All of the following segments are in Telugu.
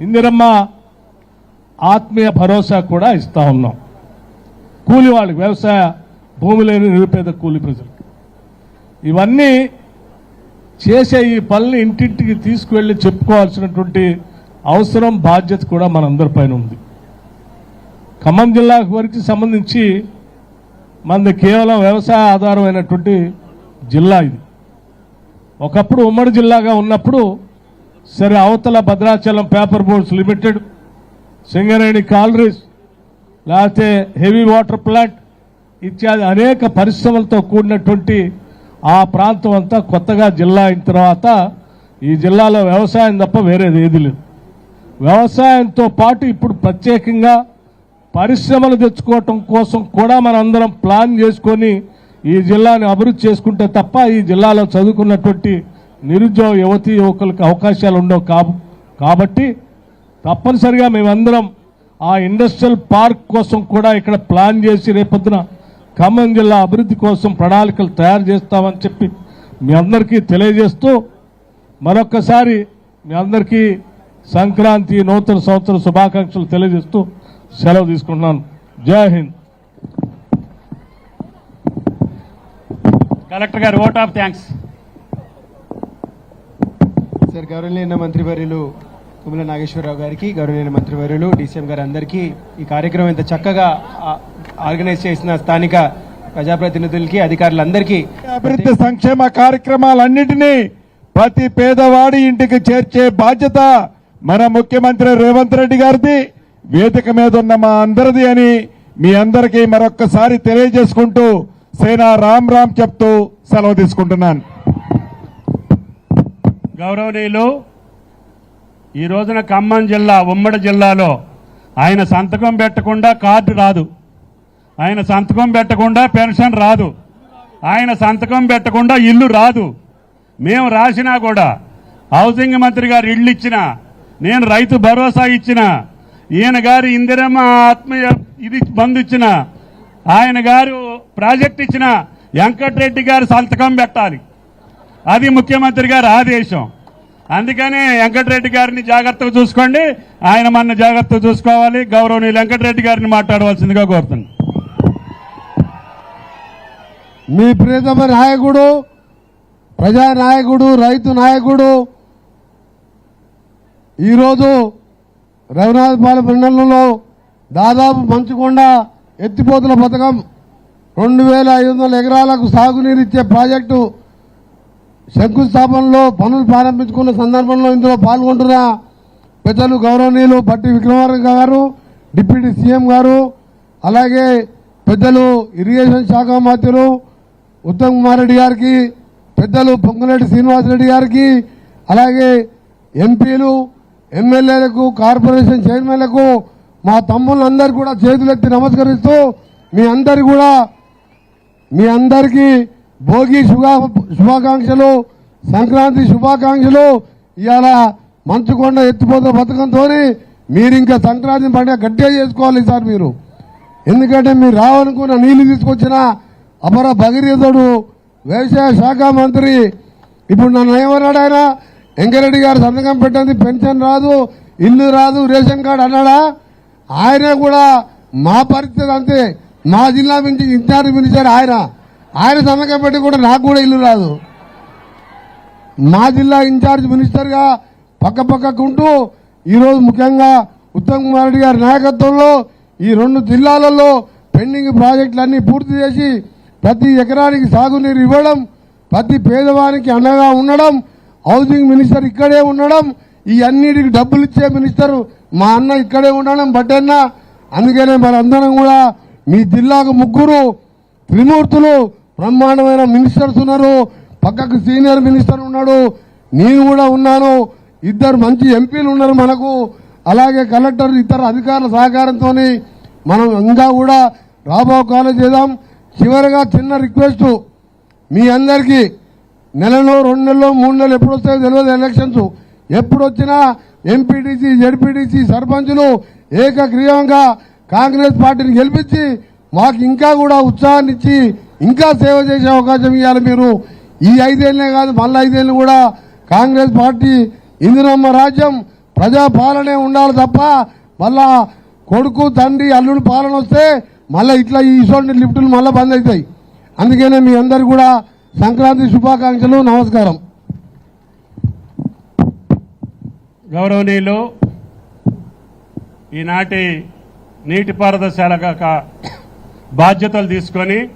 ఇందిరమ్మ ఆత్మీయ భరోసా కూడా ఇస్తా ఉన్నాం. కూలి వాళ్ళకి వ్యవసాయ భూమి లేని నిరుపేద కూలి ప్రజలకు. ఇవన్నీ చేసే ఈ పనులు ఇంటింటికి తీసుకువెళ్ళి చెప్పుకోవాల్సినటువంటి అవసరం బాధ్యత కూడా మనందరిపైన ఉంది. ఖమ్మం జిల్లా వరకు సంబంధించి మనది కేవలం వ్యవసాయ ఆధారమైనటువంటి జిల్లా ఇది. ఒకప్పుడు ఉమ్మడి జిల్లాగా ఉన్నప్పుడు సరే అవతల Bhadrachalam paper boards limited Singareni collieries లేకపోతే హెవీ వాటర్ ప్లాంట్ ఇత్యాది అనేక పరిశ్రమలతో కూడినటువంటి ఆ ప్రాంతం అంతా కొత్తగా జిల్లా అయిన తర్వాత ఈ జిల్లాలో వ్యవసాయం తప్ప వేరేది ఏది లేదు. వ్యవసాయంతో పాటు ఇప్పుడు ప్రత్యేకంగా పరిశ్రమలు తెచ్చుకోవటం కోసం కూడా మనందరం ప్లాన్ చేసుకొని ఈ జిల్లాని అభివృద్ధి చేసుకుంటే తప్ప ఈ జిల్లాలో చదువుకున్నటువంటి నిరుద్యోగ యువతి యువకులకు అవకాశాలు ఉండవు కాబ కాబట్టి తప్పనిసరిగా మేమందరం ఆ ఇండస్ట్రియల్ పార్క్ కోసం కూడా ఇక్కడ ప్లాన్ చేసి రేపొద్దున ఖమ్మం జిల్లా అభివృద్ధి కోసం ప్రణాళికలు తయారు చేస్తామని చెప్పి మీ అందరికీ తెలియజేస్తూ మరొక్కసారి మీ అందరికీ సంక్రాంతి నూతన సంవత్సర శుభాకాంక్షలు తెలియజేస్తూ సెలవు తీసుకుంటున్నాను. జై హింద్. కలెక్టర్ గారు ఓట్ ఆఫ్ థ్యాంక్స్. సార్ గౌరవనీయ మంత్రివర్యులు తుమ్మల నాగేశ్వరరావు గారికి గౌరవనీయ మంత్రివర్యులు డీసీఎం గారు అందరికీ ఈ కార్యక్రమం ఇంత చక్కగా ఆర్గనైజ్ చేసిన స్థానిక ప్రజాప్రతినిధులకి అధికారులందరికీ అభివృద్ధి సంక్షేమ కార్యక్రమాలన్నింటినీ ప్రతి పేదవాడి ఇంటికి చేర్చే బాధ్యత మన ముఖ్యమంత్రి రేవంత్ రెడ్డి గారిది. వేదిక మీద ఉన్న మా అందరిది అని మీ అందరికీ మరొక్కసారి తెలియజేసుకుంటూ సేనా రామ్ రామ్ చెప్తూ సెలవు తీసుకుంటున్నాను. గౌరవనీయులు ఈ రోజున ఖమ్మం జిల్లా ఉమ్మడి జిల్లాలో ఆయన సంతకం పెట్టకుండా కార్డు రాదు. ఆయన సంతకం పెట్టకుండా పెన్షన్ రాదు. ఆయన సంతకం పెట్టకుండా ఇల్లు రాదు. మేము రాసినా కూడా హౌసింగ్ మంత్రి గారు ఇల్లు ఇచ్చిన నేను రైతు భరోసా ఇచ్చిన ఈయన గారు ఇందిరమ్మ ఆత్మీయ ఇది బంధు ఇచ్చిన ఆయన గారు ప్రాజెక్ట్ ఇచ్చిన వెంకటరెడ్డి గారు సంతకం పెట్టాలి. అది ముఖ్యమంత్రి గారి ఆదేశం. అందుకనే వెంకటరెడ్డి గారిని జాగ్రత్తగా చూసుకోండి. ఆయన మన జాగ్రత్తగా చూసుకోవాలి. గౌరవనీయులు వెంకటరెడ్డి గారిని మాట్లాడవలసిందిగా కోరుతున్నాను. మీ ప్రియతమ నాయకుడు ప్రజానాయకుడు రైతు నాయకుడు ఈరోజు రఘునాథపాలెం మండలంలో దాదాపు మంచుకొండ ఎత్తిపోతుల పథకం రెండు వేల ఐదు వందల ఎకరాలకు సాగునీరు ఇచ్చే ప్రాజెక్టు శంకుస్థాపనలో పనులు ప్రారంభించుకున్న సందర్భంలో ఇందులో పాల్గొంటున్న పెద్దలు గౌరవనీయులు బట్టి విక్రమార్క గారు డిప్యూటీ సీఎం గారు అలాగే పెద్దలు ఇరిగేషన్ శాఖ మంత్రులు ఉత్తమ్ కుమార్ రెడ్డి గారికి పెద్దలు పొంగులేటి శ్రీనివాసరెడ్డి గారికి అలాగే ఎంపీలు ఎమ్మెల్యేలకు కార్పొరేషన్ చైర్మన్లకు మా తమ్ముళ్ళందరూ కూడా చేతులెత్తి నమస్కరిస్తూ మీ అందరు కూడా మీ అందరికీ భోగి శుభా శుభాకాంక్షలు సంక్రాంతి శుభాకాంక్షలు. ఇవాళ మంచుకొండ ఎత్తిపోతున్న పథకంతో మీరు ఇంకా సంక్రాంతి పండుగ గట్టిగా చేసుకోవాలి సార్ మీరు. ఎందుకంటే మీరు రావనుకున్న నీళ్ళు తీసుకొచ్చిన అపర భగీరథుడు వ్యవసాయ శాఖ మంత్రి. ఇప్పుడు నన్ను ఏమన్నాడు ఆయన? వెంకరెడ్డి గారు సంతకం పెట్టింది పెన్షన్ రాదు ఇల్లు రాదు రేషన్ కార్డు అన్నాడా? ఆయనే కూడా మా పరిస్థితి అంతే. మా జిల్లా నుంచి ఇన్ఛార్జ్ మినిస్టర్ ఆయన. ఆయన సంతకం కూడా నాకు కూడా ఇల్లు రాదు. మా జిల్లా ఇన్ఛార్జ్ మినిస్టర్గా పక్క పక్కకుంటూ ఈరోజు ముఖ్యంగా ఉత్తమ్ కుమార్ రెడ్డి గారి నాయకత్వంలో ఈ రెండు జిల్లాలలో పెండింగ్ ప్రాజెక్టులన్నీ పూర్తి చేసి ప్రతి ఎకరానికి సాగునీరు ఇవ్వడం ప్రతి పేదవానికి అండగా ఉండడం హౌసింగ్ మినిస్టర్ ఇక్కడే ఉండడం ఈ అన్నిటికి డబ్బులు ఇచ్చే మినిస్టర్ మా అన్న ఇక్కడే ఉండడం బట్టన్న. అందుకనే మనందరం కూడా మీ జిల్లాకు ముగ్గురు త్రిమూర్తులు బ్రహ్మాండమైన మినిస్టర్స్ ఉన్నారు. పక్కకు సీనియర్ మినిస్టర్ ఉన్నాడు. నేను కూడా ఉన్నాను. ఇద్దరు మంచి ఎంపీలు ఉన్నారు మనకు. అలాగే కలెక్టర్ ఇతర అధికారుల సహకారంతో మనం ఇంకా కూడా రాబో కాలేజ్ చేద్దాం. చివరిగా చిన్న రిక్వెస్ట్ మీ అందరికీ. నెలలో రెండు నెలలో మూడు నెలలు ఎప్పుడు వస్తాయో తెలియదు ఎలక్షన్స్. ఎప్పుడు వచ్చినా ఎంపీటీసీ జడ్పీటీసీ సర్పంచులు ఏకగ్రీవంగా కాంగ్రెస్ పార్టీని గెలిపించి మాకు ఇంకా కూడా ఉత్సాహాన్ని ఇచ్చి ఇంకా సేవ చేసే అవకాశం ఇవ్వాలి మీరు. ఈ ఐదేళ్ళనే కాదు మళ్ళీ ఐదేళ్ళు కూడా కాంగ్రెస్ పార్టీ ఇందిరమ్మ రాజ్యం ప్రజాపాలనే ఉండాలి తప్ప మళ్ళా కొడుకు తండ్రి అల్లుడు పాలన వస్తే మళ్ళీ ఇట్లా ఈ ఇటువంటి లిఫ్టులు మళ్ళీ బంద్ అవుతాయి. అందుకనే మీ అందరు కూడా సంక్రాంతి శుభాకాంక్షలు నమస్కారం. గౌరవనీయులు ఈనాటి నీటిపారుదల శాఖ బాధ్యతలు తీసుకొని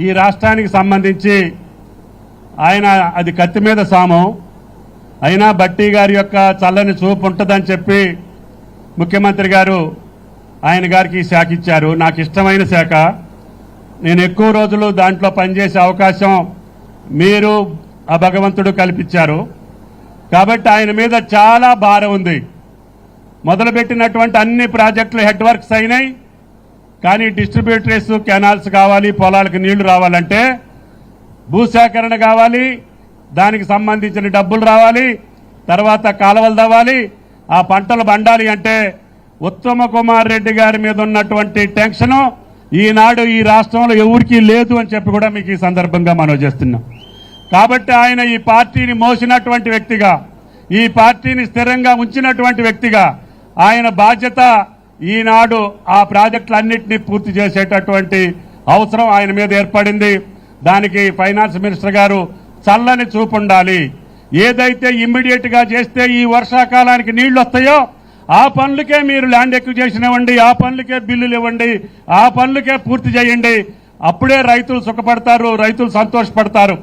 ఈ రాష్ట్రానికి సంబంధించి ఆయన అది కత్తి మీద సామం. అయినా బట్టి గారి యొక్క చల్లని చూపు ఉంటుందని చెప్పి ముఖ్యమంత్రి గారు ఆయన గారికి శాఖ ఇచ్చారు. నాకు ఇష్టమైన శాఖ. నేను ఎక్కువ రోజులు దాంట్లో పనిచేసే అవకాశం మీరు ఆ భగవంతుడు కల్పించారు. కాబట్టి ఆయన మీద చాలా భారం ఉంది. మొదలుపెట్టినటువంటి అన్ని ప్రాజెక్టులు హెడ్ వర్క్స్ అయినాయి. కానీ డిస్ట్రిబ్యూటరీస్ కెనాల్స్ కావాలి పొలాలకు నీళ్ళు రావాలంటే భూసేకరణ కావాలి దానికి సంబంధించిన డబ్బులు రావాలి తర్వాత కాలువలు తవ్వాలి ఆ పంటలు పండాలి అంటే ఉత్తమ కుమార్ రెడ్డి గారి మీద ఉన్నటువంటి టెన్షను ఈనాడు ఈ రాష్ట్రంలో ఎవరికీ లేదు అని చెప్పి కూడా మీకు ఈ సందర్భంగా మనం చేస్తున్నాం. కాబట్టి ఆయన ఈ పార్టీని మోసినటువంటి వ్యక్తిగా ఈ పార్టీని స్థిరంగా ఉంచినటువంటి వ్యక్తిగా ఆయన బాధ్యత ఈనాడు ఆ ప్రాజెక్టులన్నింటినీ పూర్తి చేసేటటువంటి అవసరం ఆయన మీద ఏర్పడింది. దానికి ఫైనాన్స్ మినిస్టర్ గారు చల్లని చూపు ఉండాలి. ఏదైతే ఇమ్మీడియట్గా చేస్తే ఈ వర్షాకాలానికి నీళ్ళు వస్తాయో ఆ పనులకే మీరు ల్యాండ్ ఎక్విజేషన్ ఇవ్వండి ఆ పనులకే బిల్లులు ఇవ్వండి ఆ పనులకే పూర్తి చేయండి. అప్పుడే రైతులు సుఖపడతారు రైతులు సంతోషపడతారు.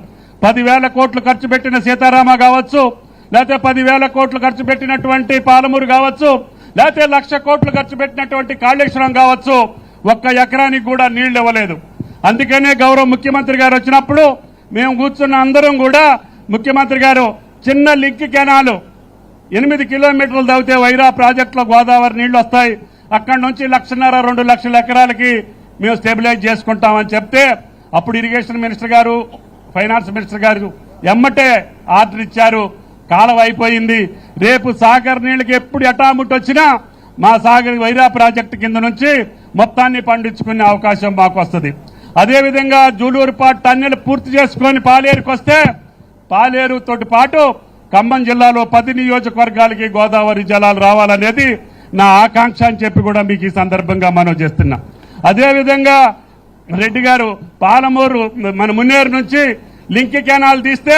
పదివేల కోట్లు ఖర్చు పెట్టిన సీతారామ కావచ్చు లేకపోతే పదివేల కోట్లు ఖర్చు పెట్టినటువంటి పాలమూరు కావచ్చు లేకపోతే లక్ష కోట్లు ఖర్చు పెట్టినటువంటి కాళేశ్వరం కావచ్చు ఒక్క ఎకరానికి కూడా నీళ్ళు ఇవ్వలేదు. అందుకనే గౌరవ ముఖ్యమంత్రి గారు వచ్చినప్పుడు మేము కూర్చున్న అందరం కూడా ముఖ్యమంత్రి గారు చిన్న లింక్ కెనాలు ఎనిమిది కిలోమీటర్లు తవ్వితే వైరా ప్రాజెక్టులో గోదావరి నీళ్ళు వస్తాయి. అక్కడి నుంచి లక్షన్నర రెండు లక్షల ఎకరాలకి మేము స్టెబిలైజ్ చేసుకుంటామని చెప్తే అప్పుడు ఇరిగేషన్ మినిస్టర్ గారు ఫైనాన్స్ మినిస్టర్ గారు ఎమ్మటే ఆర్డర్ ఇచ్చారు. కాలం అయిపోయింది. రేపు సాగర్ నీళ్ళకి ఎప్పుడు ఎటాముట్ వచ్చినా మా సాగర్ వైరా ప్రాజెక్టు కింద నుంచి మొత్తాన్ని పండించుకునే అవకాశం మాకు వస్తుంది. అదేవిధంగా జూలూరుపాటు టన్నెలు పూర్తి చేసుకొని పాలేరుకి వస్తే పాలేరుతోటి పాటు ఖమ్మం జిల్లాలో పది నియోజకవర్గాలకి గోదావరి జలాలు రావాలనేది నా ఆకాంక్ష అని చెప్పి కూడా మీకు ఈ సందర్భంగా మనం చేస్తున్నాం. అదేవిధంగా రెడ్డి గారు పాలమూరు మన మున్నేరు నుంచి లింక్ కెనాల్ తీస్తే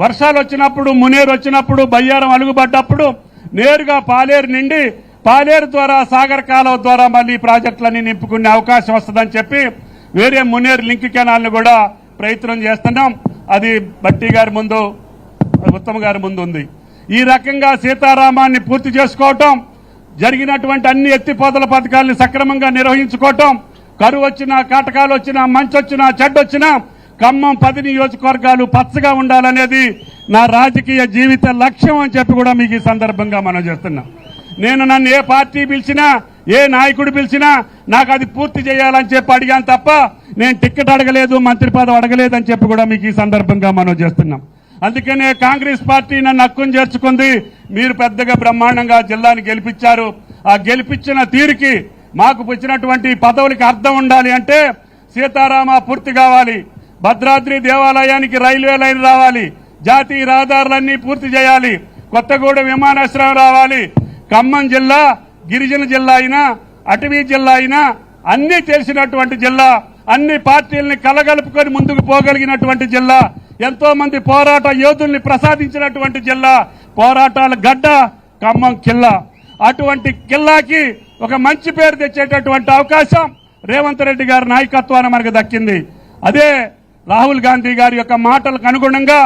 వర్షాలు వచ్చినప్పుడు మునేరు వచ్చినప్పుడు బయ్యారం అలుగుబడ్డప్పుడు నేరుగా పాలేరు నిండి పాలేరు ద్వారా సాగర్ కాలువ ద్వారా మళ్ళీ ప్రాజెక్టులన్నీ నింపుకునే అవకాశం వస్తుందని చెప్పి వేరే మునేరు లింక్ కెనాల్ని కూడా ప్రయత్నం చేస్తున్నాం. అది బట్టి గారి ముందు ఉత్తమ గారి ముందు ఉంది. ఈ రకంగా సీతారామాన్ని పూర్తి చేసుకోవటం జరిగినటువంటి అన్ని ఎత్తిపోతల పథకాలను సక్రమంగా నిర్వహించుకోవటం కరువు వచ్చినా కాటకాలు వచ్చినా మంచి వచ్చినా చెడ్డొచ్చినా ఖమ్మం పది నియోజకవర్గాలు పచ్చగా ఉండాలనేది నా రాజకీయ జీవిత లక్ష్యం అని చెప్పి కూడా మీకు ఈ సందర్భంగా మనం చేస్తున్నాం. నేను నన్ను ఏ పార్టీ పిలిచినా ఏ నాయకుడు పిలిచినా నాకు అది పూర్తి చేయాలని చెప్పి అడిగాను తప్ప నేను టికెట్ అడగలేదు మంత్రి పదవి అడగలేదు అని చెప్పి కూడా మీకు ఈ సందర్భంగా మనం చేస్తున్నాం. అందుకనే కాంగ్రెస్ పార్టీ నన్ను హక్కును చేర్చుకుంది. మీరు పెద్దగా బ్రహ్మాండంగా జిల్లాని గెలిపించారు. ఆ గెలిపించిన తీరుకి మాకు వచ్చినటువంటి పదవులకి అర్థం ఉండాలి అంటే సీతారామ పూర్తి కావాలి. భద్రాద్రి దేవాలయానికి రైల్వే లైన్ రావాలి. జాతీయ రహదారులన్నీ పూర్తి చేయాలి. కొత్తగూడెం విమానాశ్రయం రావాలి. ఖమ్మం జిల్లా గిరిజన జిల్లా అయినా అటవీ జిల్లా అయినా అన్ని తెలిసినటువంటి జిల్లా అన్ని పార్టీల్ని కలగలుపుకొని ముందుకు పోగలిగినటువంటి జిల్లా ఎంతో మంది పోరాట యోధుల్ని ప్రసాదించినటువంటి జిల్లా పోరాటాల గడ్డ ఖమ్మం కిల్లా. అటువంటి కిల్లాకి ఒక మంచి పేరు తెచ్చేటటువంటి అవకాశం రేవంత్ రెడ్డి గారి నాయకత్వాన్ని మనకు దక్కింది. అదే రాహుల్ గాంధీ గారి యొక్క మాటలకు అనుగుణంగా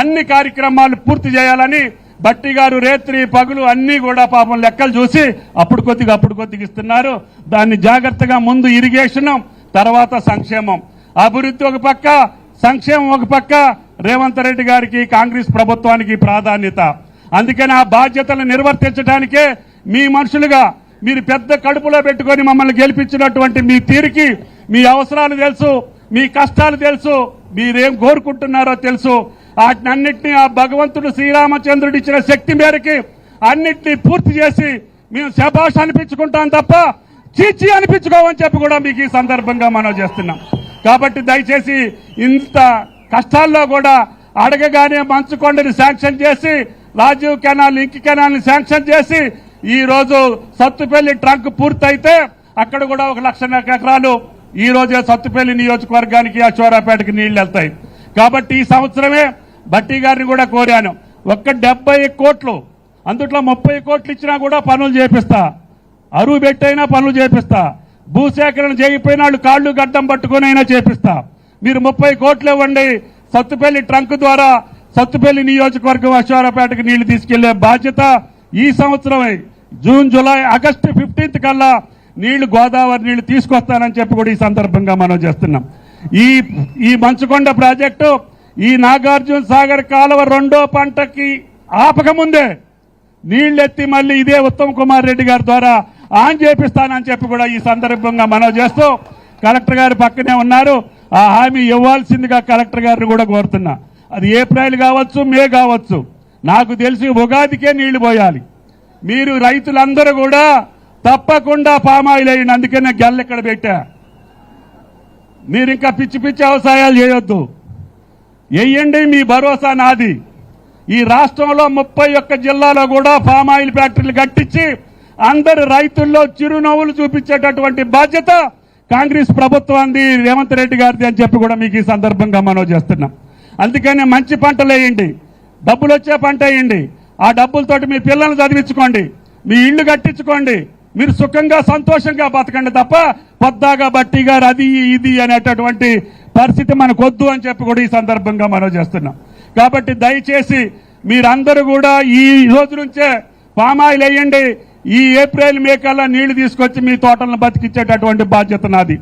అన్ని కార్యక్రమాలు పూర్తి చేయాలని బట్టి గారు రేత్రి పగులు అన్ని కూడా పాపం లెక్కలు చూసి అప్పుడు కొద్దిగా అప్పుడు కొద్దిగా ఇస్తున్నారు. దాన్ని జాగ్రత్తగా ముందు ఇరిగేషన్ తర్వాత సంక్షేమం. అభివృద్ధి ఒక పక్క సంక్షేమం ఒక పక్క. రేవంత్ రెడ్డి గారికి కాంగ్రెస్ ప్రభుత్వానికి ప్రాధాన్యత. అందుకని ఆ బాధ్యతలు నిర్వర్తించడానికే మీ మనుషులుగా మీరు పెద్ద కడుపులో పెట్టుకొని మమ్మల్ని గెలిపించినటువంటి మీ తీరికి మీ అవసరాలు తెలుసు. మీ కష్టాలు తెలుసు మీరేం కోరుకుంటున్నారో తెలుసు. వాటినన్నింటినీ ఆ భగవంతుడు శ్రీరామచంద్రుడు ఇచ్చిన శక్తి మేరకి అన్నిటినీ పూర్తి చేసి మేము శభాష అనిపించుకుంటాం తప్ప చీచి అనిపించుకోమని చెప్పి కూడా మీకు ఈ సందర్భంగా మనం చేస్తున్నాం. కాబట్టి దయచేసి ఇంత కష్టాల్లో కూడా అడగగానే మంచుకొండని శాంక్షన్ చేసి రాజీవ్ కెనాల్ లింక్ కెనాల్ని శాంక్షన్ చేసి ఈ రోజు సత్తుపల్లి ట్రంక్ పూర్తయితే అక్కడ కూడా ఒక లక్ష ఎకరాలు ఈ రోజే సత్తుపల్లి నియోజకవర్గానికి అశ్వరాపేటకి నీళ్ళు వెళ్తాయి. కాబట్టి ఈ సంవత్సరమే భట్టి గారిని కూడా కోరాను. ఒక్క డెబ్బై కోట్లు అందుట్లో ముప్పై కోట్లు ఇచ్చినా కూడా పనులు చేపిస్తా. అరువు పెట్టైనా పనులు చేపిస్తా. భూసేకరణ చేయకపోయిన వాళ్ళు కాళ్ళు గడ్డం పట్టుకునైనా అయినా చేపిస్తా. మీరు ముప్పై కోట్లు ఇవ్వండి సత్తుపల్లి ట్రంక్ ద్వారా సత్తుపల్లి నియోజకవర్గం అశ్వారాపేటకు నీళ్ళు తీసుకెళ్ళే బాధ్యత ఈ సంవత్సరమే. జూన్ జూలై ఆగస్టు ఫిఫ్టీన్త్ కల్లా నీళ్ళు గోదావరి నీళ్ళు తీసుకొస్తానని చెప్పి కూడా ఈ సందర్భంగా మనం చేస్తున్నాం. ఈ ఈ మంచుకొండ ప్రాజెక్టు ఈ నాగార్జున సాగర్ కాలువ రెండో పంటకి ఆపకముందే నీళ్ళెత్తి మళ్ళీ ఇదే ఉత్తమ్ కుమార్ రెడ్డి గారి ద్వారా ఆన్ చేపిస్తానని చెప్పి కూడా ఈ సందర్భంగా మనం చేస్తూ కలెక్టర్ గారు పక్కనే ఉన్నారు. ఆ హామీ ఇవ్వాల్సిందిగా కలెక్టర్ గారిని కూడా కోరుతున్నా. అది ఏప్రిల్ కావచ్చు మే కావచ్చు. నాకు తెలిసి ఉగాదికే నీళ్ళు పోయాలి. మీరు రైతులందరూ కూడా తప్పకుండా పామాయిల్ వేయండి అందుకనే గెల్ల ఇక్కడ పెట్టా. మీరు ఇంకా పిచ్చి పిచ్చి వ్యవసాయాలు చేయొద్దు. వేయండి మీ భరోసా నాది. ఈ రాష్ట్రంలో ముప్పై ఒక్క జిల్లాలో కూడా పామాయిల్ ఫ్యాక్టరీలు కట్టించి అందరు రైతుల్లో చిరునవ్వులు చూపించేటటువంటి బాధ్యత కాంగ్రెస్ ప్రభుత్వాన్ని రేవంత్ రెడ్డి గారిది అని చెప్పి కూడా మీకు ఈ సందర్భంగా మనం చేస్తున్నాం. అందుకనే మంచి పంటలు వేయండి. డబ్బులు వచ్చే పంట వేయండి. ఆ డబ్బులతోటి మీ పిల్లల్ని చదివించుకోండి. మీ ఇల్లు కట్టించుకోండి. మీరు సుఖంగా సంతోషంగా బతకండి తప్ప పొద్దాగా బట్టి గారు అది ఇది అనేటటువంటి పరిస్థితి మనకొద్దు అని చెప్పి కూడా ఈ సందర్భంగా మనం చేస్తున్నాం. కాబట్టి దయచేసి మీరందరూ కూడా ఈ రోజు నుంచే పామాయిల్ వేయండి. ఈ ఏప్రిల్ మే కల్లా నీళ్ళు తీసుకొచ్చి మీ తోటలను బతికిచ్చేటటువంటి బాధ్యత నాది.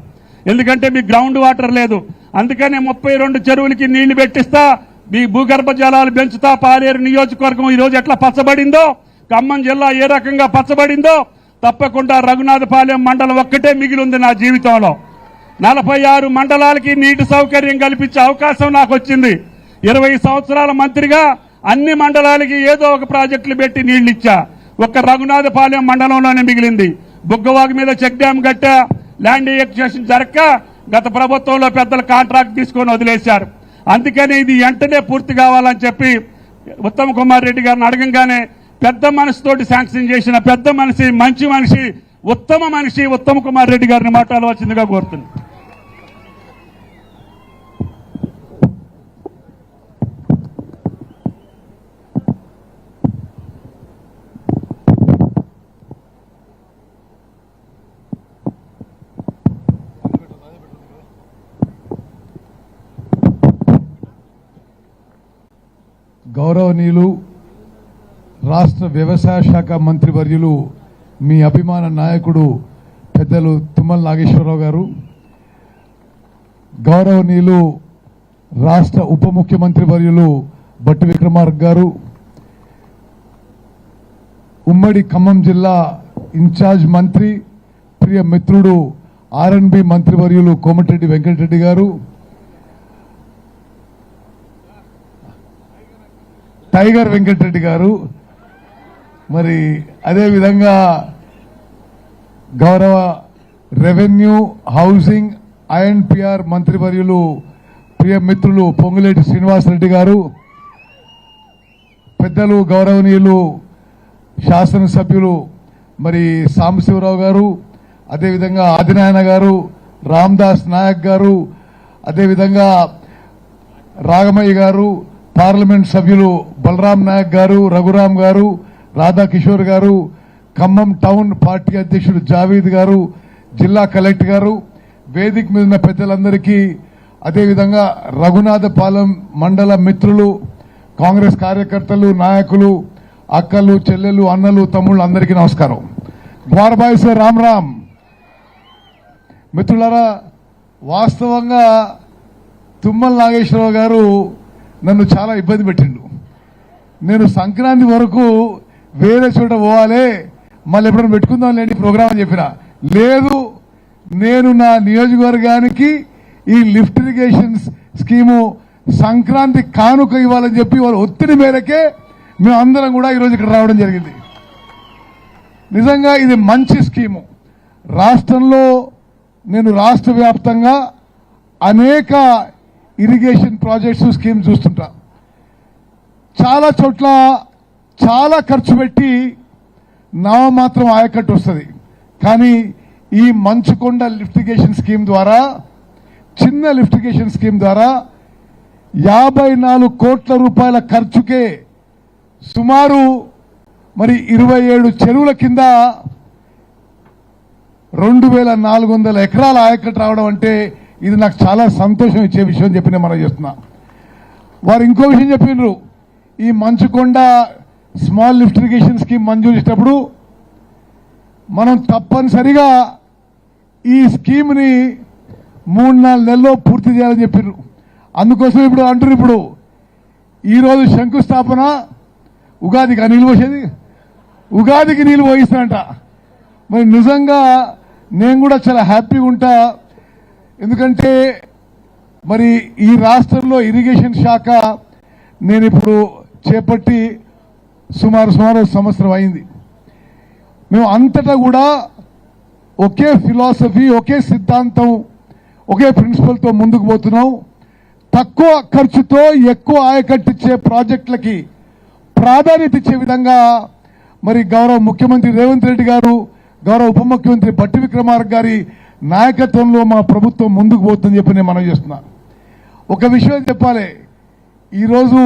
ఎందుకంటే మీ గ్రౌండ్ వాటర్ లేదు. అందుకనే ముప్పై రెండు చెరువులకి నీళ్ళు పెట్టిస్తా మీ భూగర్భ జలాలు పెంచుతా పాలేరు నియోజకవర్గం ఈ రోజు ఎట్లా పచ్చబడిందో ఖమ్మం జిల్లా ఏ రకంగా పచ్చబడిందో తప్పకుండా రఘునాథపాలెం మండలం ఒక్కటే మిగిలి ఉంది నా జీవితంలో. నలభై ఆరు మండలాలకి నీటి సౌకర్యం కల్పించే అవకాశం నాకు వచ్చింది. ఇరవై సంవత్సరాల మంత్రిగా అన్ని మండలాలకి ఏదో ఒక ప్రాజెక్టులు పెట్టి నీళ్ళు ఇచ్చా ఒక్క రఘునాథపాలెం మండలంలోనే మిగిలింది. బుగ్గవాగు మీద చెక్ డ్యామ్ కట్టా ల్యాండ్ ఎక్స్టేషన్ జరక్క గత ప్రభుత్వంలో పెద్దలు కాంట్రాక్ట్ తీసుకొని వదిలేశారు. అందుకని ఇది వెంటనే పూర్తి కావాలని చెప్పి ఉత్తమ్ కుమార్ రెడ్డి గారిని అడగంగానే పెద్ద మనసుతోటి శాంక్షన్ చేసిన పెద్ద మనిషి మంచి మనిషి ఉత్తమ మనిషి ఉత్తమ కుమార్ రెడ్డి గారిని మాట్లాడవలసిందిగా కోరుతుంది గౌరవనీయులు రాష్ట్ర వ్యవసాయ శాఖ మంత్రి వర్యులు మీ అభిమాన నాయకుడు పెద్దలు తుమ్మల నాగేశ్వరరావు గారు గౌరవనీయులు రాష్ట్ర ఉప ముఖ్యమంత్రి వర్యులు బట్టి విక్రమార్క గారు ఉమ్మడి ఖమ్మం జిల్లా ఇన్ఛార్జ్ మంత్రి ప్రియ మిత్రుడు ఆర్ఎన్బి మంత్రివర్యులు కోమటిరెడ్డి వెంకటరెడ్డి గారు టైగర్ వెంకటరెడ్డి గారు మరి అదేవిధంగా గౌరవ రెవెన్యూ హౌసింగ్ ఐఎన్పిఆర్ మంత్రివర్యులు ప్రియ మిత్రులు పొంగులేటి శ్రీనివాసరెడ్డి గారు పెద్దలు గౌరవనీయులు శాసనసభ్యులు మరి సాంబశివరావు గారు అదేవిధంగా ఆదినాయన గారు రామ్దాస్ నాయక్ గారు అదేవిధంగా రాగమయ్య గారు పార్లమెంట్ సభ్యులు బలరాం నాయక్ గారు రఘురాం గారు రాధాకిషోర్ గారు ఖమ్మం టౌన్ పార్టీ అధ్యక్షుడు జావేద్ గారు జిల్లా కలెక్టర్ గారు వేదిక మీద ఉన్న పెద్దలందరికీ అదేవిధంగా రఘునాథపాలెం మండల మిత్రులు కాంగ్రెస్ కార్యకర్తలు నాయకులు అక్కలు చెల్లెలు అన్నలు తమ్ముళ్ళు అందరికీ నమస్కారం. ద్వారబాయి సార్ రామ్ రామ్. మిత్రులారా వాస్తవంగా తుమ్మల నాగేశ్వరరావు గారు నన్ను చాలా ఇబ్బంది పెట్టిండు. నేను సంక్రాంతి వరకు వేరే చోట పోవాలి. మళ్ళీ ఎప్పుడైనా పెట్టుకుందాం లేండి ప్రోగ్రామ్ అని చెప్పిన. లేదు నేను నా నియోజకవర్గానికి ఈ లిఫ్ట్ ఇరిగేషన్ స్కీము సంక్రాంతి కానుక ఇవ్వాలని చెప్పి వాళ్ళ ఒత్తిడి మేరకే మేము అందరం కూడా ఈరోజు ఇక్కడ రావడం జరిగింది. నిజంగా ఇది మంచి స్కీము. రాష్ట్రంలో నేను రాష్ట్ర వ్యాప్తంగా అనేక ఇరిగేషన్ ప్రాజెక్ట్స్ స్కీమ్ చూస్తుంటా. చాలా చోట్ల చాలా ఖర్చు పెట్టి నామమాత్రం ఆయకట్టు వస్తుంది. కానీ ఈ మంచుకొండ లిఫ్టిగేషన్ స్కీమ్ ద్వారా చిన్న లిఫ్టిగేషన్ స్కీమ్ ద్వారా యాభై నాలుగు కోట్ల రూపాయల ఖర్చుకే సుమారు మరి ఇరవై ఏడు చెరువుల కింద రెండు వేల నాలుగు వందల ఎకరాల ఆయకట్టు రావడం అంటే ఇది నాకు చాలా సంతోషం ఇచ్చే విషయం చెప్పి నేను మనం చేస్తున్నా. వారు ఇంకో విషయం చెప్పిండ్రు ఈ Manchukonda small lift irrigation scheme మంజూరు చేసినప్పుడు మనం తప్పనిసరిగా ఈ స్కీమ్ని మూడు నాలుగు నెలల్లో పూర్తి చేయాలని చెప్పారు అందుకోసం ఇప్పుడు అంటారు ఇప్పుడు ఈరోజు శంకుస్థాపన ఉగాదికి ఆ నీళ్ళు పోసేది? ఉగాదికి నీళ్ళు పోయిస్తానంట మరి నిజంగా నేను కూడా చాలా హ్యాపీగా ఉంటా. ఎందుకంటే మరి ఈ రాష్ట్రంలో ఇరిగేషన్ శాఖ నేను ఇప్పుడు చేపట్టి సుమారు సుమారు సంవత్సరం అయింది. మేము అంతటా కూడా ఒకే ఫిలాసఫీ ఒకే సిద్ధాంతం ఒకే ప్రిన్సిపల్తో ముందుకు పోతున్నాం. తక్కువ ఖర్చుతో ఎక్కువ ఆయకట్టించే ప్రాజెక్టులకి ప్రాధాన్యత ఇచ్చే విధంగా మరి గౌరవ ముఖ్యమంత్రి రేవంత్ రెడ్డి గారు గౌరవ ఉప ముఖ్యమంత్రి బట్టి విక్రమార్క గారి నాయకత్వంలో మా ప్రభుత్వం ముందుకు పోతుందని చెప్పి నేను మనం చేస్తున్నా. ఒక విషయం చెప్పాలి. ఈరోజు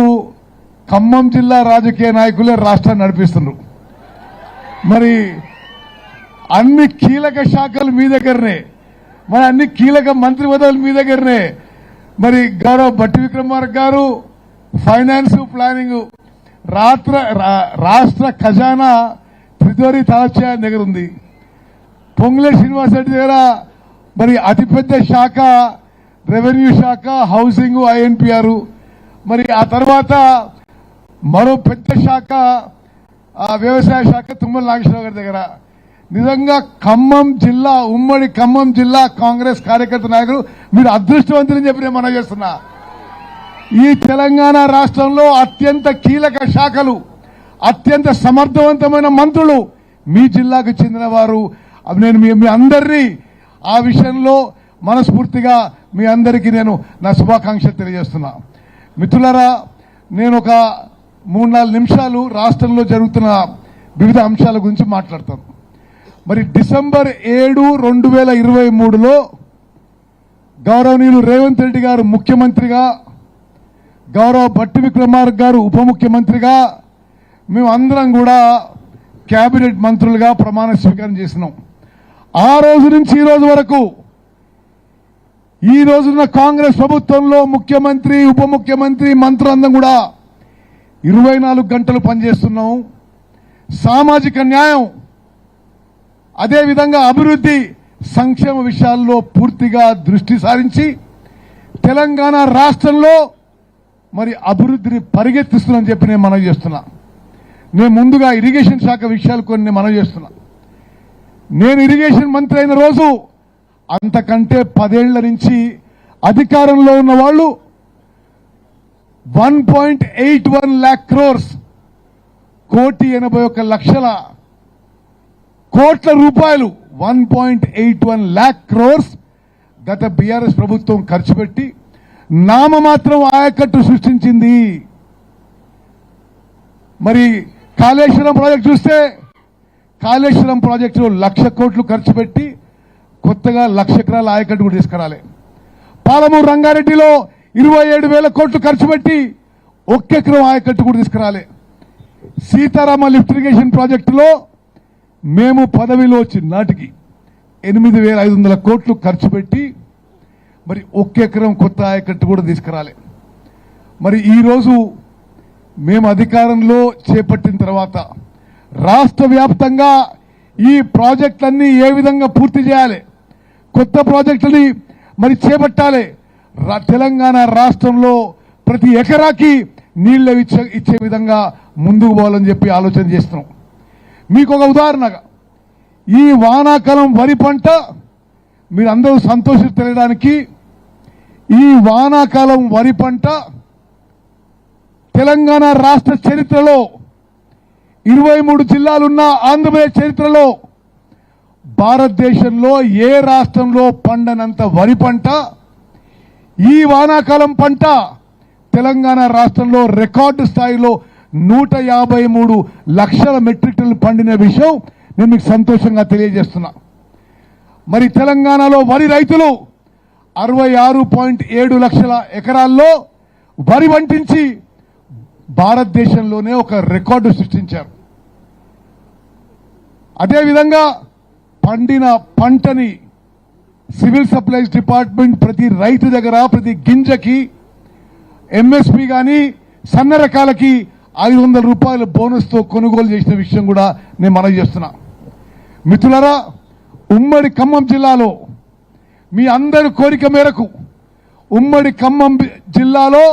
ఖమ్మం జిల్లా రాజకీయ నాయకులే రాష్ట్రాన్ని నడిపిస్తున్నారు మరి అన్ని కీలక శాఖలు మీ దగ్గరనే. మరి అన్ని కీలక మంత్రి పదవులు మీ దగ్గరనే. మరి గౌరవ భట్టి విక్రమార్క గారు ఫైనాన్స్ ప్లానింగ్ రాత్ర రా- రాష్ట్ర ఖజానా త్రిదోరి తాలచా దగ్గర ఉంది. పొంగులేటి శ్రీనివాస్ రెడ్డి దగ్గర మరి అతిపెద్ద శాఖ రెవెన్యూ శాఖ హౌసింగ్ ఐఎన్పిఆర్ మరి ఆ తర్వాత మరో పెద్ద శాఖ వ్యవసాయ శాఖ తుమ్మల నాగేశ్వరరావు గారి దగ్గర. నిజంగా ఖమ్మం జిల్లా ఉమ్మడి ఖమ్మం జిల్లా కాంగ్రెస్ కార్యకర్త నాయకులు మీరు అదృష్టవంతులని చెప్పి నేను మనం చేస్తున్నా. ఈ తెలంగాణ రాష్ట్రంలో అత్యంత కీలక శాఖలు అత్యంత సమర్థవంతమైన మంత్రులు మీ జిల్లాకు చెందిన వారు నేను మీ మీ అందరినీ ఆ విషయంలో మనస్ఫూర్తిగా మీ అందరికీ నేను నా శుభాకాంక్షలు తెలియజేస్తున్నా. మిత్రులరా నేను ఒక మూడు నాలుగు నిమిషాలు రాష్ట్రంలో జరుగుతున్న వివిధ అంశాల గురించి మాట్లాడతాను మరి డిసెంబర్ ఏడు రెండు వేల ఇరవై మూడులో గౌరవనీయులు రేవంత్ రెడ్డి గారు ముఖ్యమంత్రిగా గౌరవ భట్టి విక్రమార్క గారు ఉప ముఖ్యమంత్రిగా మేము అందరం కూడా కేబినెట్ మంత్రులుగా ప్రమాణ స్వీకారం చేసినాం. ఆ రోజు నుంచి ఈ రోజు వరకు ఈ రోజున్న కాంగ్రెస్ ప్రభుత్వంలో ముఖ్యమంత్రి ఉప ముఖ్యమంత్రి మంత్రులందరం కూడా ఇరవై నాలుగు గంటలు పనిచేస్తున్నాం సామాజిక న్యాయం అదేవిధంగా అభివృద్ధి సంక్షేమ విషయాల్లో పూర్తిగా దృష్టి సారించి తెలంగాణ రాష్ట్రంలో మరి అభివృద్ధిని పరిగెత్తిస్తుందని చెప్పి నేను మనవి చేస్తున్నా. నేను ముందుగా ఇరిగేషన్ శాఖ విషయాలు కొన్ని మనవి చేస్తున్నా. నేను ఇరిగేషన్ మంత్రి అయిన రోజు అంతకంటే పదేళ్ళ నుంచి అధికారంలో ఉన్న వాళ్ళు one point eight one lakh crores. కోటి ఎనభై ఒక్క లక్షల కోట్ల రూపాయలు one point eight one lakh crores గత బీఆర్ఎస్ ప్రభుత్వం ఖర్చు పెట్టి నామమాత్రం ఆయకట్టు సృష్టించింది. మరి కాళేశ్వరం ప్రాజెక్ట్ చూస్తే కాళేశ్వరం ప్రాజెక్టులో లక్ష కోట్లు ఖర్చు పెట్టి కొత్తగా లక్ష ఎకరాల ఆయకట్టు కూడా తీసుకురాలి. పాలమూరు రంగారెడ్డిలో ఇరవై ఏడు వేల కోట్లు ఖర్చు పెట్టి ఒక్క ఎకరం ఆయకట్టు కూడా తీసుకురాలే. సీతారామ లిఫ్ట్ ఇరిగేషన్ ప్రాజెక్టులో మేము పదవిలో వచ్చిన నాటికి ఎనిమిది వేల ఐదు వందల కోట్లు ఖర్చు పెట్టి మరి ఒక్క ఎకరం కొత్త ఆయకట్టు కూడా తీసుకురాలే. మరి ఈరోజు మేము అధికారంలో చేపట్టిన తర్వాత రాష్ట్ర వ్యాప్తంగా ఈ ప్రాజెక్టులన్నీ ఏ విధంగా పూర్తి చేయాలి కొత్త ప్రాజెక్టుని మరి చేపట్టాలి తెలంగాణ రాష్ట్రంలో ప్రతి ఎకరాకి నీళ్ళు ఇచ్చే ఇచ్చే విధంగా ముందుకు పోవాలని చెప్పి ఆలోచన చేస్తున్నాం. మీకు ఒక ఉదాహరణగా ఈ వానాకాలం వరి పంట మీరు అందరూ సంతోషం తెలియడానికి ఈ వానాకాలం వరి పంట తెలంగాణ రాష్ట్ర చరిత్రలో ఇరవై మూడు జిల్లాలున్న ఆంధ్రప్రదేశ్ చరిత్రలో భారతదేశంలో ఏ రాష్ట్రంలో పండనంత వరి పంట ఈ వానాకాలం పంట తెలంగాణ రాష్ట్రంలో రికార్డు స్థాయిలో నూట యాభై మూడు లక్షల మెట్రిక్ టన్లు పండిన విషయం నేను మీకు సంతోషంగా తెలియజేస్తున్నా. మరి తెలంగాణలో వరి రైతులు అరవై ఆరు పాయింట్ ఏడు లక్షల ఎకరాల్లో వరి వంటించి భారతదేశంలోనే ఒక రికార్డు సృష్టించారు. అదేవిధంగా పండిన పంటని సివిల్ సప్లైస్ డిపార్ట్మెంట్ ప్రతి రైతు దగ్గర ప్రతి గింజకి ఎంఎస్పి కానీ సన్న రకాలకి ఐదు వందల రూపాయల బోనస్తో కొనుగోలు చేసిన విషయం కూడా నేను మనవి చేస్తున్నా. మిత్రులరా ఉమ్మడి ఖమ్మం జిల్లాలో మీ అందరి కోరిక మేరకు ఉమ్మడి ఖమ్మం జిల్లాలో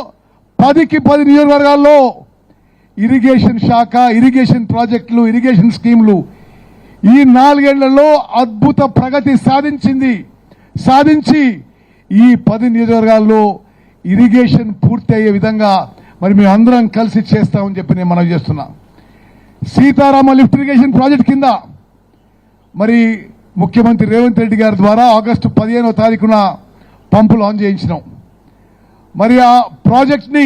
పదికి పది నియోజకవర్గాల్లో ఇరిగేషన్ శాఖ ఇరిగేషన్ ప్రాజెక్టులు ఇరిగేషన్ స్కీములు ఈ నాలుగేళ్ళలో అద్భుత ప్రగతి సాధించింది. సాధించి ఈ పది నియోజకవర్గాల్లో ఇరిగేషన్ పూర్తి అయ్యే విధంగా మరి మేము అందరం కలిసి చేస్తామని చెప్పి నేను మనవి చేస్తున్నా. సీతారామ లిఫ్ట్ ఇరిగేషన్ ప్రాజెక్ట్ కింద మరి ముఖ్యమంత్రి రేవంత్ రెడ్డి గారి ద్వారా ఆగస్టు పదిహేనో తారీఖున పంపులు ఆన్ చేయించినాం. మరి ఆ ప్రాజెక్ట్ని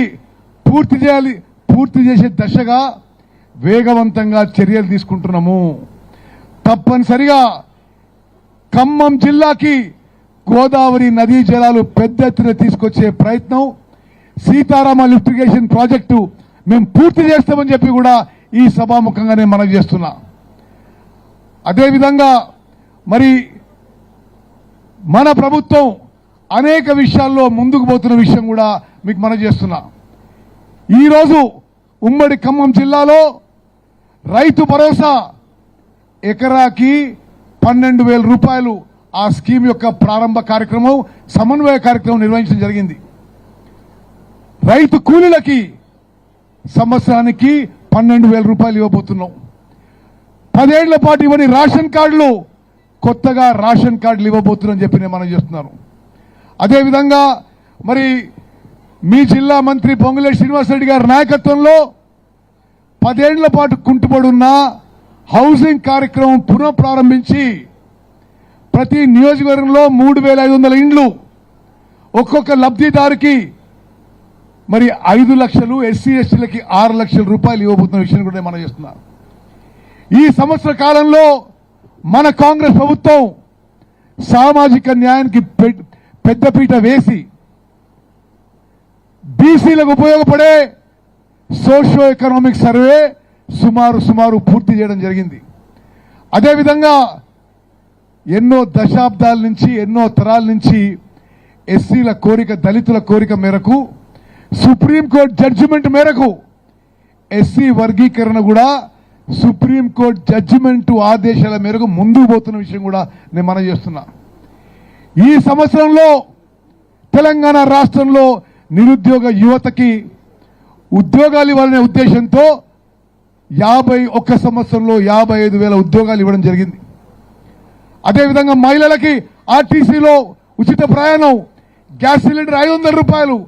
పూర్తి చేయాలి పూర్తి చేసే దశగా వేగవంతంగా చర్యలు తీసుకుంటున్నాము. తప్పనిసరిగా ఖమ్మం జిల్లాకి గోదావరి నదీ జలాలు పెద్ద ఎత్తున తీసుకొచ్చే ప్రయత్నం సీతారామ లిఫ్టిగేషన్ ప్రాజెక్టు మేము పూర్తి చేస్తామని చెప్పి కూడా ఈ సభాముఖంగానే మనం చేస్తున్నా. అదేవిధంగా మరి మన ప్రభుత్వం అనేక విషయాల్లో ముందుకు పోతున్న విషయం కూడా మీకు మనం చేస్తున్నా. ఈరోజు ఉమ్మడి ఖమ్మం జిల్లాలో రైతు భరోసా ఎకరాకి పన్నెండు వేల రూపాయలు ఆ స్కీమ్ యొక్క ప్రారంభ కార్యక్రమం సమన్వయ కార్యక్రమం నిర్వహించడం జరిగింది. రైతు కూలీలకి సంవత్సరానికి పన్నెండు వేల రూపాయలు ఇవ్వబోతున్నాం. పదేళ్ళ పాటు ఇవ్వని రేషన్ కార్డులు కొత్తగా రేషన్ కార్డులు ఇవ్వబోతున్నాం చెప్పి నేను మనం చేస్తున్నాను. అదేవిధంగా మరి మీ జిల్లా మంత్రి పొంగులేటి శ్రీనివాసరెడ్డి గారి నాయకత్వంలో పదేళ్ళ పాటు కుంటుపడున్న హౌసింగ్ కార్యక్రమం పునః ప్రారంభించి ప్రతి నియోజకవర్గంలో మూడు వేల ఐదు వందల ఇండ్లు ఒక్కొక్క లబ్ధిదారుకి మరి ఐదు లక్షలు ఎస్సీ ఎస్టీలకి ఆరు లక్షల రూపాయలు ఇవ్వబోతున్న విషయం కూడా మనం చేస్తున్నాం ఈ సంవత్సర కాలంలో మన కాంగ్రెస్ ప్రభుత్వం సామాజిక న్యాయానికి పెద్దపీట వేసి బీసీలకు ఉపయోగపడే సోషో ఎకనామిక్ సర్వే సుమారు సుమారు పూర్తి చేయడం జరిగింది. అదేవిధంగా ఎన్నో దశాబ్దాల నుంచి ఎన్నో తరాల నుంచి ఎస్సీల కోరిక దళితుల కోరిక మేరకు సుప్రీంకోర్టు జడ్జిమెంట్ మేరకు ఎస్సీ వర్గీకరణ కూడా సుప్రీంకోర్టు జడ్జిమెంట్ ఆదేశాల మేరకు ముందుకు పోతున్న విషయం కూడా నేను మనం చేస్తున్నా. ఈ సంవత్సరంలో తెలంగాణ రాష్ట్రంలో నిరుద్యోగ యువతకి ఉద్యోగాలు ఇవ్వాలనే ఉద్దేశంతో యాభై ఒక్క సంవత్సరంలో యాభై ఐదు వేల ఉద్యోగాలు ఇవ్వడం జరిగింది. అదేవిధంగా మహిళలకి ఆర్టీసీలో ఉచిత ప్రయాణం. గ్యాస్ సిలిండర్ ఐదు వందల రూపాయలు.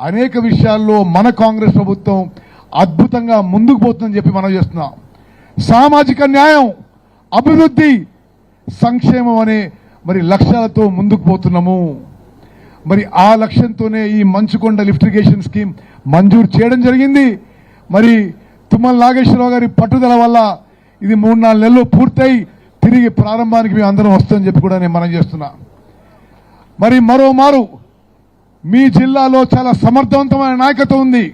అనేక విషయాల్లో మన కాంగ్రెస్ ప్రభుత్వం అద్భుతంగా ముందుకు పోతుందని చెప్పి మనం చేస్తున్నాం. సామాజిక న్యాయం అభివృద్ధి సంక్షేమం అనే మరి లక్ష్యాలతో ముందుకు పోతున్నాము. మరి ఆ లక్ష్యంతోనే ఈ మంచుకొండ లిఫ్టిగేషన్ స్కీమ్ మంజూరు చేయడం జరిగింది. మరి తుమ్మల నాగేశ్వరరావు గారి పట్టుదల వల్ల ఇది మూడు నాలుగు నెలలు పూర్తయి తిరిగి ప్రారంభానికి మేము అందరం వస్తామని చెప్పి కూడా నేను మనం చేస్తున్నా. మరి మరోమారు మీ జిల్లాలో చాలా సమర్థవంతమైన నాయకత్వం ఉంది.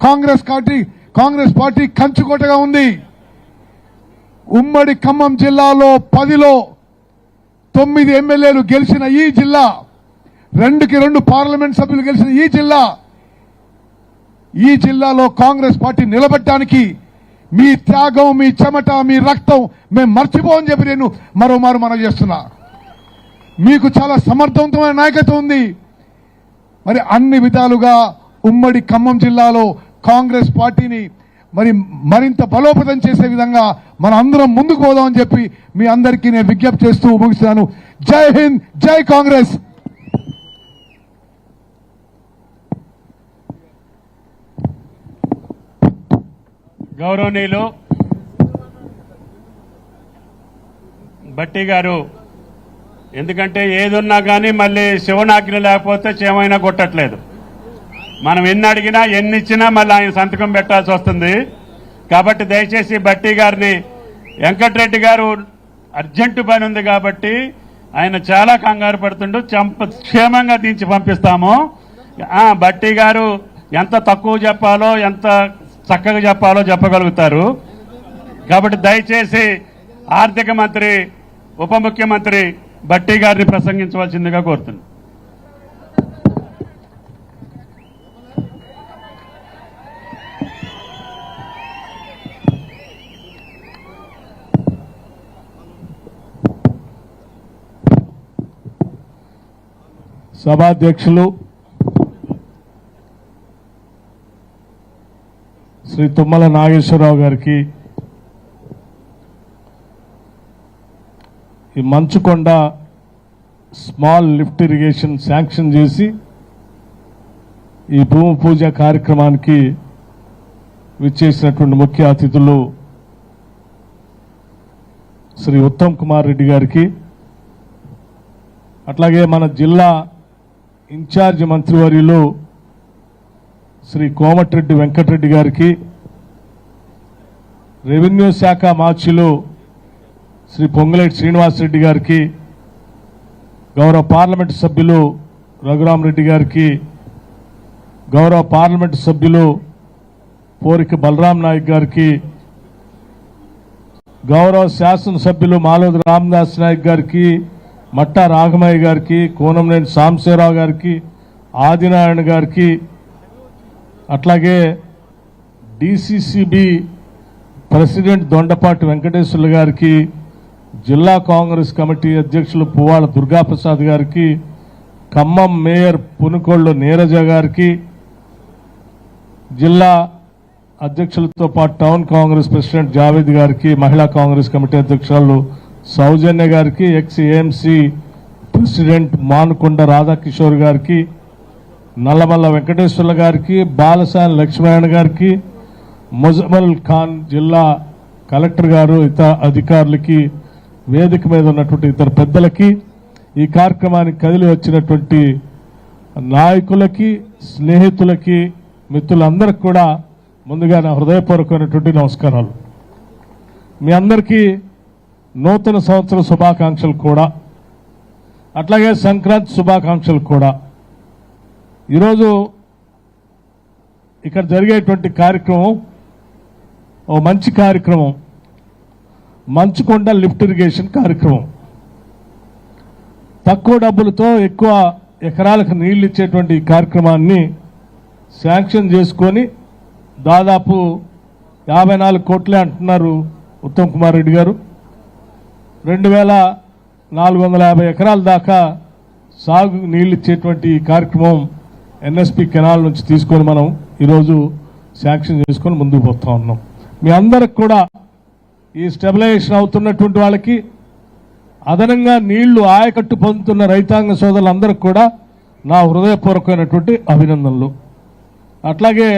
కాంగ్రెస్ పార్టీ కాంగ్రెస్ పార్టీ కంచుకోటగా ఉంది. ఉమ్మడి ఖమ్మం జిల్లాలో పదిలో తొమ్మిది ఎమ్మెల్యేలు గెలిచిన ఈ జిల్లా రెండుకి రెండు పార్లమెంట్ సభ్యులు గెలిచిన ఈ జిల్లా ఈ జిల్లాలో కాంగ్రెస్ పార్టీ నిలబెట్టడానికి మీ త్యాగం మీ చెమట మీ రక్తం మేము మర్చిపోమని చెప్పి నేను మరోమారు మనం చేస్తున్నా. మీకు చాలా సమర్థవంతమైన నాయకత్వం ఉంది. మరి అన్ని విధాలుగా ఉమ్మడి ఖమ్మం జిల్లాలో కాంగ్రెస్ పార్టీని మరి మరింత బలోపేతం చేసే విధంగా మన అందరం ముందుకు పోదామని చెప్పి మీ అందరికీ నేను విజ్ఞప్తి చేస్తూ ముగిస్తున్నాను. జై హింద్ జై కాంగ్రెస్! గౌరవనీయులు బట్టి గారు ఎందుకంటే ఏదున్నా కానీ మళ్ళీ శివనాగ్ని లేకపోతే చేమైనా కొట్టట్లేదు. మనం ఎన్ని అడిగినా ఎన్ని ఇచ్చినా మళ్ళీ ఆయన సంతకం పెట్టాల్సి వస్తుంది. కాబట్టి దయచేసి బట్టి గారిని వెంకటరెడ్డి గారు అర్జెంటు పని ఉంది కాబట్టి ఆయన చాలా కంగారు పడుతుండు. చంప క్షేమంగా దించి పంపిస్తాము. బట్టి గారు ఎంత తక్కువ చెప్పాలో ఎంత చక్కగా చెప్పాలో చెప్పగలుగుతారు. కాబట్టి దయచేసి ఆర్థిక మంత్రి ఉప ముఖ్యమంత్రి బట్టి గారిని ప్రసంగించవలసిందిగా కోరుతున్నాను సభాధ్యక్షులు శ్రీ తుమ్మల నాగేశ్వరరావు గారికి ఈ Manchukonda small lift irrigation sanction చేసి ఈ భూమి పూజ కార్యక్రమానికి విచ్చేసినటువంటి ముఖ్య అతిథులు శ్రీ ఉత్తమ్ కుమార్ రెడ్డి గారికి అట్లాగే మన జిల్లా ఇన్ఛార్జ్ మంత్రివర్యులు శ్రీ కోమటిరెడ్డి వెంకటరెడ్డి గారికి రెవెన్యూ శాఖ మార్చిలు శ్రీ పొంగులేటి శ్రీనివాసరెడ్డి గారికి గౌరవ పార్లమెంటు సభ్యులు రఘురామరెడ్డి గారికి గౌరవ పార్లమెంటు సభ్యులు పోరికి బలరాం నాయక్ గారికి గౌరవ శాసనసభ్యులు మాలోది రామదాస్ నాయక్ గారికి మట్టా రాఘమయ్య గారికి కోనంనేని సాంశివరావు గారికి ఆదినారాయణ గారికి అట్లాగే డిసిసిబి ప్రెసిడెంట్ దొండపాటి వెంకటేశ్వర్లు గారికి జిల్లా కాంగ్రెస్ కమిటీ అధ్యక్షులు పువ్వాడ దుర్గాప్రసాద్ గారికి ఖమ్మం మేయర్ పునుకొళ్ళు నీరజ గారికి జిల్లా అధ్యక్షులతో పాటు టౌన్ కాంగ్రెస్ ప్రెసిడెంట్ జావేద్ గారికి మహిళా కాంగ్రెస్ కమిటీ అధ్యక్షురాలు సౌజన్య గారికి ex AMC president Manukonda Radha Kishore గారికి నల్లమల్ల వెంకటేశ్వర్ల గారికి బాలసాని లక్ష్మణ గారికి ముజమల్ ఖాన్ జిల్లా కలెక్టర్ గారు ఇతర అధికారులకి వేదిక మీద ఉన్నటువంటి ఇతర పెద్దలకి ఈ కార్యక్రమానికి కదిలి వచ్చినటువంటి నాయకులకి స్నేహితులకి మిత్రులందరికి కూడా ముందుగా నా హృదయపూర్వకమైనటువంటి నమస్కారాలు. మీ అందరికీ నూతన సంవత్సర శుభాకాంక్షలు కూడా అట్లాగే సంక్రాంతి శుభాకాంక్షలు కూడా. ఈరోజు ఇక్కడ జరిగేటువంటి కార్యక్రమం ఓ మంచి కార్యక్రమం మంచుకొండ లిఫ్ట్ ఇరిగేషన్ కార్యక్రమం. తక్కువ డబ్బులతో ఎక్కువ ఎకరాలకు నీళ్ళు ఇచ్చేటువంటి కార్యక్రమాన్ని శాంక్షన్ చేసుకొని దాదాపు యాభై నాలుగు కోట్లే అంటున్నారు ఉత్తమ్ కుమార్ రెడ్డి గారు. రెండు వేల నాలుగు వందల యాభై ఎకరాల దాకా సాగు నీళ్ళు ఇచ్చేటువంటి కార్యక్రమం ఎన్ఎస్పి కెనాల్ నుంచి తీసుకొని మనం ఈరోజు శాంక్షన్ చేసుకొని ముందుకు పోతా ఉన్నాం. మీ అందరికి కూడా ఈ స్టెబిలైజేషన్ అవుతున్నటువంటి వాళ్ళకి అదనంగా నీళ్ళు ఆయకట్టు పొందుతున్న రైతాంగ సోదరులందరికీ కూడా నా హృదయపూర్వకమైనటువంటి అభినందనలు. అట్లాగే